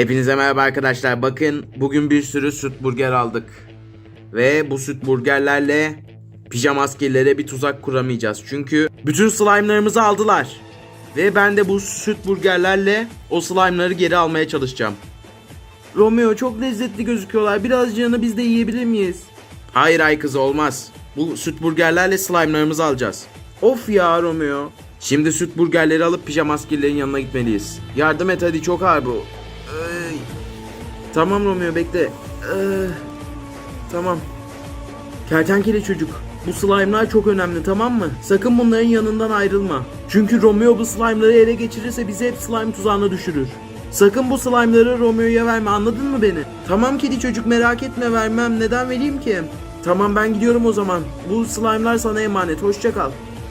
Hepinize merhaba arkadaşlar. Bakın bugün bir sürü süt burger aldık. Ve bu süt burgerlerle pijama askerlere bir tuzak kuramayacağız. Çünkü bütün slime'larımızı aldılar. Ve ben de bu süt burgerlerle o slime'ları geri almaya çalışacağım. Romeo çok lezzetli gözüküyorlar. Birazcığını biz de yiyebilir miyiz? Hayır ay kızı olmaz. Bu süt burgerlerle slime'larımızı alacağız. Of ya Romeo. Şimdi süt burgerleri alıp pijama askerlerin yanına gitmeliyiz. Yardım et hadi çok ağır bu. Ay. Tamam Romeo bekle. Ay. Tamam. Kertenkele çocuk. Bu slime'lar çok önemli tamam mı? Sakın bunların yanından ayrılma. Çünkü Romeo bu slime'ları ele geçirirse bizi hep slime tuzağına düşürür. Sakın bu slime'ları Romeo'ya verme anladın mı beni? Tamam kedi çocuk merak etme vermem neden vereyim ki? Tamam ben gidiyorum o zaman. Bu slime'lar sana emanet hoşça kal.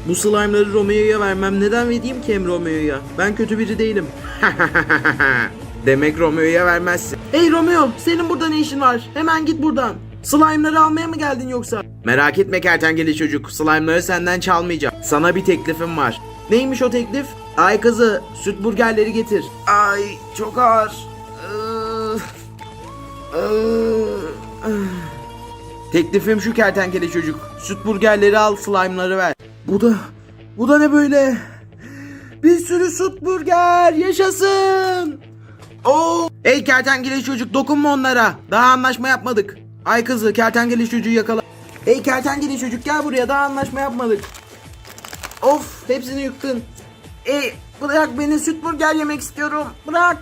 Bu slime'ları Romeo'ya vermem neden vereyim ki hem Romeo'ya? Ben kötü biri değilim. Demek Romeo'ya vermezsin. Hey Romeo senin burada ne işin var? Hemen git buradan. Slime'ları almaya mı geldin yoksa? Merak etme kertenkele çocuk. Slime'ları senden çalmayacağım. Sana bir teklifim var. Neymiş o teklif? Ay kızı süt burgerleri getir. Ay çok ağır. Teklifim şu kertenkele çocuk. Süt burgerleri al slime'ları ver. Bu da bu da ne böyle? Bir sürü süt burger yaşasın. Oo! Ey kertenkele çocuk dokunma onlara. Daha anlaşma yapmadık. Ay kızı kertenkele çocuğu yakala. Ey kertenkele çocuk gel buraya daha anlaşma yapmadık. Of hepsini yıktın. Ey bırak beni süt burger yemek istiyorum. Bırak.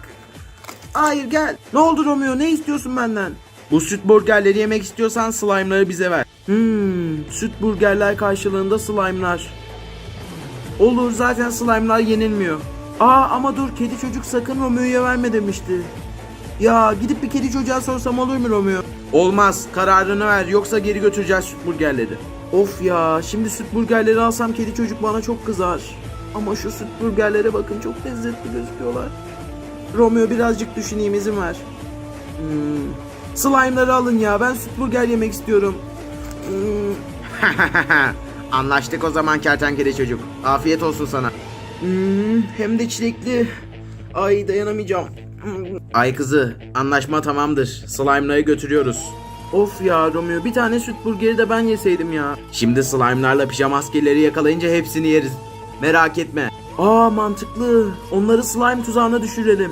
Hayır gel. Ne oldu Romeo ne istiyorsun benden? Bu süt burgerleri yemek istiyorsan slime'ları bize ver. Hmm, süt burgerler karşılığında slime'lar. Olur zaten slime'lar yenilmiyor. Aa ama dur kedi çocuk sakın Romeo'ya verme demişti. Ya gidip bir kedi çocuğa sorsam olur mu Romeo? Olmaz kararını ver yoksa geri götüreceğiz süt burgerleri. Of ya şimdi süt burgerleri alsam kedi çocuk bana çok kızar. Ama şu süt burgerlere bakın çok lezzetli gözüküyorlar. Romeo birazcık düşüneyim izin ver. Hmm. Slime'ları alın ya ben süt burger yemek istiyorum. Anlaştık o zaman kertenkele çocuk. Afiyet olsun sana. Hmm, hem de çilekli. Ay dayanamayacağım. Ay kızı anlaşma tamamdır. Slime'ları götürüyoruz. Of ya Romeo bir tane süt burgeri de ben yeseydim ya. Şimdi slime'larla pijama askerleri yakalayınca hepsini yeriz. Merak etme. Aa mantıklı. Onları slime tuzağına düşürelim.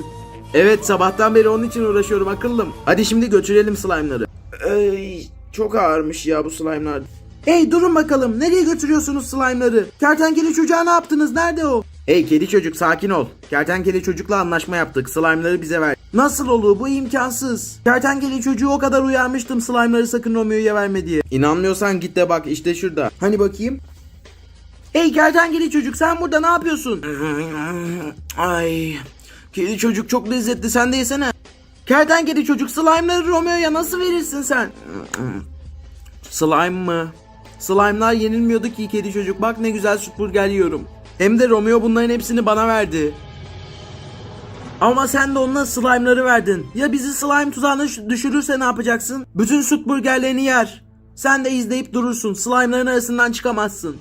Evet sabahtan beri onun için uğraşıyorum akıllım. Hadi şimdi götürelim slime'ları. Ey, çok ağırmış ya bu slime'lar. Hey durun bakalım. Nereye götürüyorsunuz slime'ları? Kertenkele çocuğa ne yaptınız? Nerede o? Hey kedi çocuk sakin ol. Kertenkele çocukla anlaşma yaptık. Slime'ları bize ver. Nasıl olur? Bu imkansız. Kertenkele çocuğu o kadar uyarmıştım slime'ları sakın Romeo'ya verme diye. İnanmıyorsan git de bak işte şurada. Hani bakayım? Hey kertenkele çocuk sen burada ne yapıyorsun? Ay. Kedi çocuk çok lezzetli sen de yesene. Kertenkele çocuk slime'ları Romeo'ya nasıl verirsin sen? Slime mı? Slime'lar yenilmiyordu ki kedi çocuk. Bak ne güzel süt burger yiyorum. Hem de Romeo bunların hepsini bana verdi. Ama sen de onunla slime'ları verdin. Ya bizi slime tuzağına düşürürse ne yapacaksın? Bütün süt burgerlerini yer. Sen de izleyip durursun. Slime'ların arasından çıkamazsın.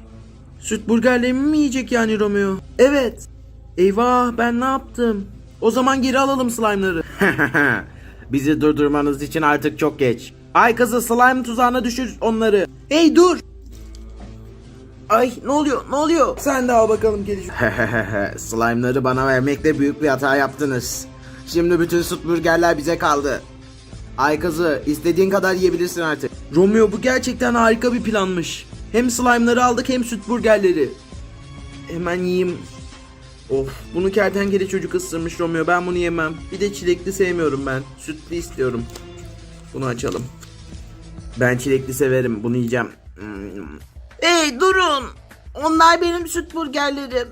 süt burgerlerimi mi yiyecek yani Romeo? Evet. Eyvah ben ne yaptım? O zaman geri alalım slime'ları. Bizi durdurmanız için artık çok geç. Ay kızı slime tuzağına düşür onları. Hey dur. Ay ne oluyor ne oluyor? Sen de al bakalım kedi. Slime'ları bana vermekte büyük bir hata yaptınız. Şimdi bütün süt burgerler bize kaldı. Ay kızı istediğin kadar yiyebilirsin artık. Romeo bu gerçekten harika bir planmış. Hem slime'ları aldık hem süt burgerleri. Hemen yiyeyim. Of bunu kertenkele çocuk ısırmış Romeo ben bunu yemem. Bir de çilekli sevmiyorum ben. Sütlü istiyorum. Bunu açalım. Ben çilekli severim bunu yiyeceğim. Hmm. Hey durun. Onlar benim süt burgerlerim.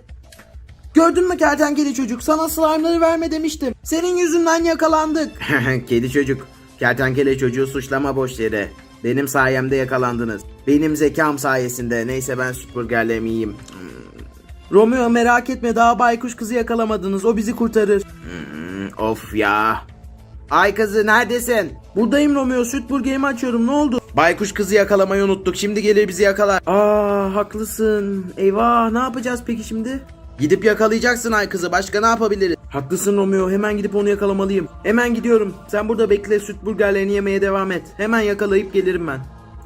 Gördün mü kertenkele çocuk? Sana slime'ları verme demiştim. Senin yüzünden yakalandık. Kedi çocuk. Kertenkele çocuğu suçlama boş yere. Benim sayemde yakalandınız. Benim zekam sayesinde. Neyse ben süt burgerlerimi yiyeyim. Hmm. Romeo merak etme daha baykuş kızı yakalamadınız. O bizi kurtarır. Hmm, of ya. Ay kızı neredesin? Buradayım Romeo süt burgerimi açıyorum ne oldu? Baykuş kızı yakalamayı unuttuk şimdi gelir bizi yakalar. Aa haklısın. Eyvah ne yapacağız peki şimdi? Gidip yakalayacaksın ay kızı başka ne yapabiliriz? Haklısın Romeo hemen gidip onu yakalamalıyım. Hemen gidiyorum. Sen burada bekle süt burgerlerini yemeye devam et. Hemen yakalayıp gelirim ben.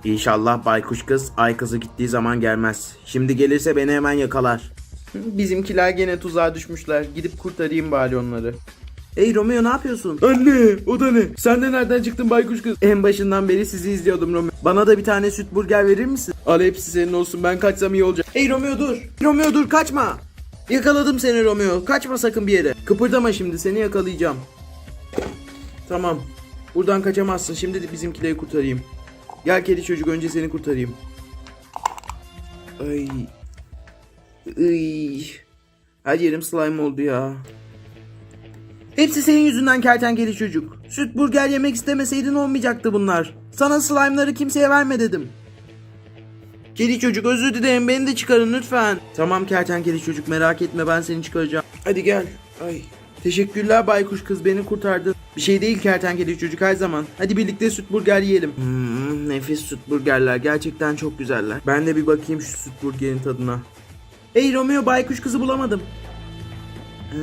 İnşallah baykuş kız ay kızı gittiği zaman gelmez. Şimdi gelirse beni hemen yakalar. Bizimkiler gene tuzağa düşmüşler. Gidip kurtarayım bari onları. Ey Romeo ne yapıyorsun? Anne o da ne? Sen de nereden çıktın baykuş kız? En başından beri sizi izliyordum Romeo. Bana da bir tane süt burger verir misin? Al hepsi senin olsun ben kaçsam iyi olacak. Ey Romeo dur. Romeo dur kaçma. Yakaladım seni Romeo. Kaçma sakın bir yere. Kıpırdama şimdi seni yakalayacağım. Tamam. Buradan kaçamazsın. Şimdi de bizimkileri kurtarayım. Gel kedi çocuk önce seni kurtarayım. Ay. Iy. Her yerim slime oldu ya. Hepsi senin yüzünden kertenkele çocuk. Süt burger yemek istemeseydin olmayacaktı bunlar. Sana slime'ları kimseye verme dedim. Kedi çocuk özür dilerim beni de çıkarın lütfen. Tamam kertenkele çocuk merak etme ben seni çıkaracağım. Hadi gel. Ay. Teşekkürler baykuş kız beni kurtardın. Bir şey değil kertenkele çocuk her zaman. Hadi birlikte süt burger yiyelim. Hmm, nefis süt burgerler gerçekten çok güzeller. Ben de bir bakayım şu süt burgerin tadına. Hey Romeo baykuş kızı bulamadım. Ee,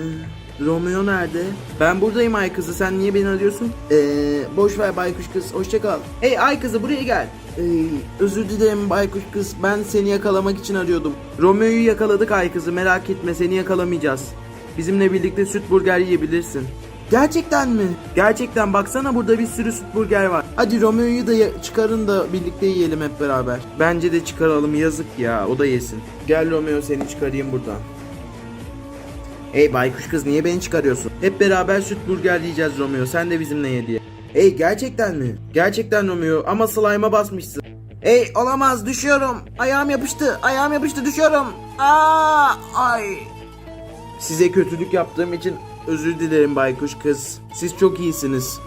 Romeo nerede? Ben buradayım ay kızı sen niye beni arıyorsun? Eee boş ver baykuş kız hoşça kal. Hey ay kızı buraya gel. Ee, özür dilerim baykuş kız ben seni yakalamak için arıyordum. Romeo'yu yakaladık ay kızı merak etme seni yakalamayacağız. Bizimle birlikte süt burger yiyebilirsin. Gerçekten mi? Gerçekten baksana burada bir sürü süt burger var. Hadi Romeo'yu da çıkarın da birlikte yiyelim hep beraber. Bence de çıkaralım yazık ya o da yesin. Gel Romeo seni çıkarayım buradan. Hey baykuş kız niye beni çıkarıyorsun? Hep beraber süt burger yiyeceğiz Romeo. Sen de bizimle ye diye. Hey gerçekten mi? Gerçekten Romeo ama slime'a basmışsın. Hey olamaz düşüyorum. Ayağım yapıştı. Ayağım yapıştı düşüyorum. Aa ay. Size kötülük yaptığım için özür dilerim baykuş kız. Siz çok iyisiniz.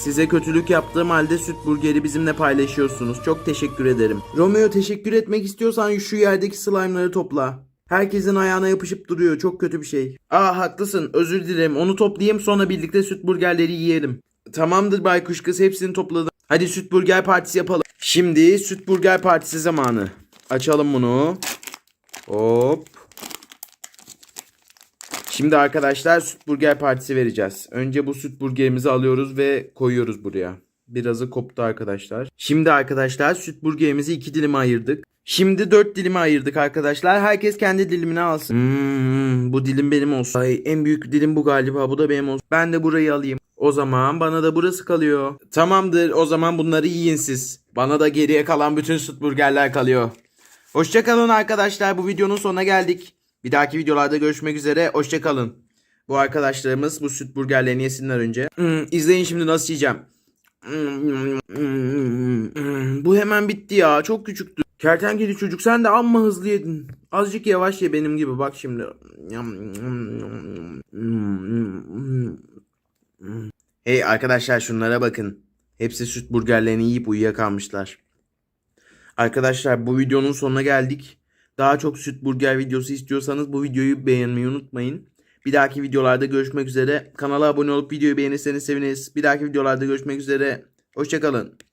Size kötülük yaptığım halde süt burgeri bizimle paylaşıyorsunuz. Çok teşekkür ederim. Romeo teşekkür etmek istiyorsan şu yerdeki slime'ları topla. Herkesin ayağına yapışıp duruyor. Çok kötü bir şey. Aa haklısın. Özür dilerim. Onu toplayayım sonra birlikte süt burgerleri yiyelim. Tamamdır baykuş kız. Hepsini topladım. Hadi süt burger partisi yapalım. Şimdi süt burger partisi zamanı. Açalım bunu. Hop. Şimdi arkadaşlar süt burger partisi vereceğiz. Önce bu süt burgerimizi alıyoruz ve koyuyoruz buraya. Birazı koptu arkadaşlar. Şimdi arkadaşlar süt burgerimizi iki dilime ayırdık. Şimdi dört dilime ayırdık arkadaşlar. Herkes kendi dilimini alsın. Hmm, bu dilim benim olsun. Ay, en büyük dilim bu galiba. Bu da benim olsun. Ben de burayı alayım. O zaman bana da burası kalıyor. Tamamdır. O zaman bunları yiyin siz. Bana da geriye kalan bütün süt burgerler kalıyor. Hoşçakalın arkadaşlar. Bu videonun sonuna geldik. Bir dahaki videolarda görüşmek üzere. Hoşçakalın. Bu arkadaşlarımız bu süt burgerlerini yesinler önce. Hmm, izleyin şimdi nasıl yiyeceğim. Hmm, bu hemen bitti ya. Çok küçüktü. Kertenkele çocuk sen de amma hızlı yedin. Azıcık yavaş ye benim gibi bak şimdi. Hey arkadaşlar şunlara bakın. Hepsi süt burgerlerini yiyip uyuyakalmışlar. Arkadaşlar bu videonun sonuna geldik. Daha çok süt burger videosu istiyorsanız bu videoyu beğenmeyi unutmayın. Bir dahaki videolarda görüşmek üzere. Kanala abone olup videoyu beğenirseniz seviniriz. Bir dahaki videolarda görüşmek üzere. Hoşçakalın.